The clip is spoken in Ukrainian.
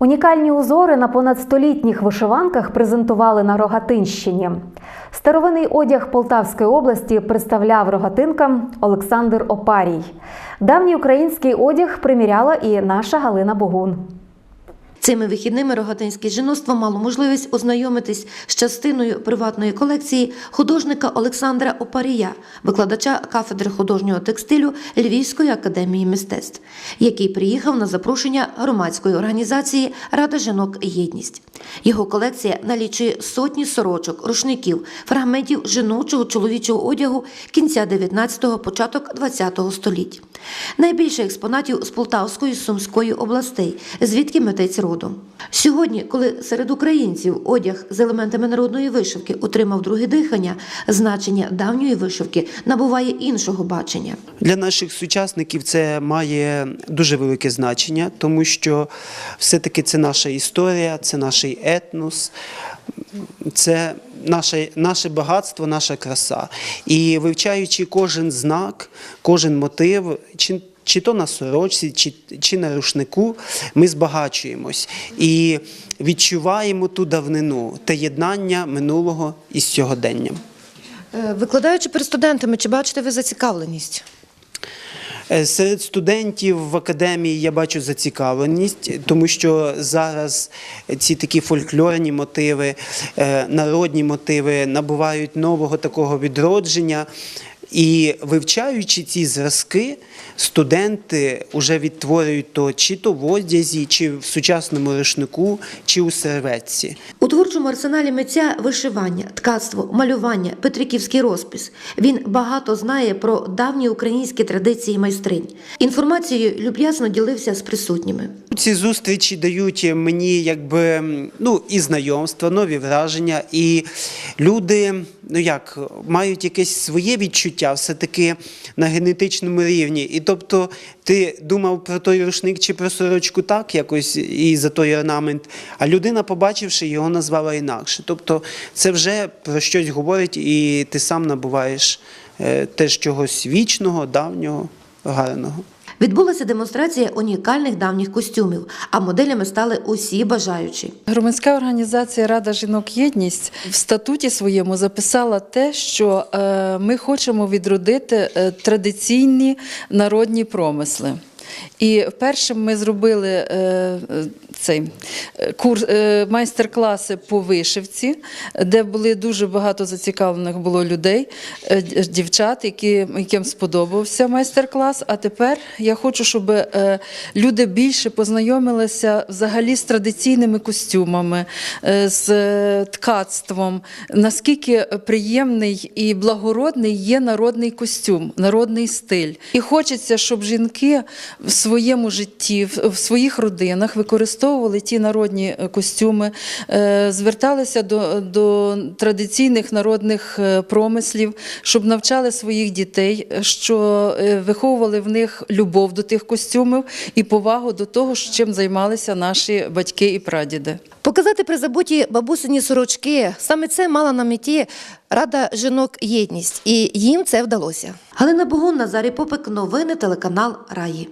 Унікальні узори на понад столітніх вишиванках презентували на Рогатинщині. Старовинний одяг Полтавської області представляв рогатинка Олександр Опарій. Давній український одяг приміряла і наша Галина Богун. Цими вихідними рогатинське жіноцтво мало можливість ознайомитись з частиною приватної колекції художника Олександра Опарія, викладача кафедри художнього текстилю Львівської академії мистецтв, який приїхав на запрошення громадської організації Рада жінок Єдність. Його колекція налічує сотні сорочок, рушників, фрагментів жіночого чоловічого одягу кінця 19-го, початок 20-го століть. Найбільше експонатів з Полтавської Сумської областей, звідки митець родом. Сьогодні, коли серед українців одяг з елементами народної вишивки отримав друге дихання, значення давньої вишивки набуває іншого бачення. Для наших сучасників це має дуже велике значення, тому що все-таки це наша історія, це наш етнос, це наше, наше багатство, наша краса. І вивчаючи кожен знак, кожен мотив, чи, то на сорочці, чи, чи на рушнику, ми збагачуємось і відчуваємо ту давнину, те єднання минулого із сьогоденням. Е, Викладаючи перед студентами, чи бачите ви зацікавленість? Е, Серед студентів в академії я бачу зацікавленість, тому що зараз ці такі фольклорні мотиви, е, народні мотиви набувають нового такого відродження. І вивчаючи ці зразки, студенти вже відтворюють то чи то в одязі, чи в сучасному рушнику, чи у серветці. У творчому арсеналі митця вишивання, ткацтво, малювання, петриківський розпис. Він багато знає про давні українські традиції майстринь. Інформацією люб'язно ділився з присутніми. Ці зустрічі дають мені якби ну і знайомства, нові враження, і люди, ну як мають якесь своє відчуття, все таки на генетичному рівні. І тобто, ти думав про той рушник чи про сорочку так, якось і за той орнамент, а людина, побачивши його, назвала інакше. Тобто, це вже про щось говорить, і ти сам набуваєш е, теж чогось вічного, давнього, гарного. Відбулася демонстрація унікальних давніх костюмів, а моделями стали усі бажаючі. Громадська організація Рада жінок Єдність в статуті своєму записала те, що е, ми хочемо відродити е, традиційні народні промисли. І першим ми зробили е, цей е, курс е, майстер-класи по вишивці, де були дуже багато зацікавлених було людей, дівчат, які, яким сподобався майстер-клас. А тепер я хочу, щоб люди більше познайомилися взагалі з традиційними костюмами, з ткацтвом. Наскільки приємний і благородний є народний костюм, народний стиль. І хочеться, щоб жінки в своєму житті, в своїх родинах використовували ті народні е, костюми, е, зверталися до, до традиційних народних е, промислів, щоб навчали своїх дітей, що виховували в них любов до тих костюмів і повагу до того, чим займалися наші батьки і прадіди. Показати призабуті бабусині сорочки саме це мала на меті Рада жінок Єдність, і їм це вдалося. Галина Богун, Назарій Попик, новини телеканал Раї.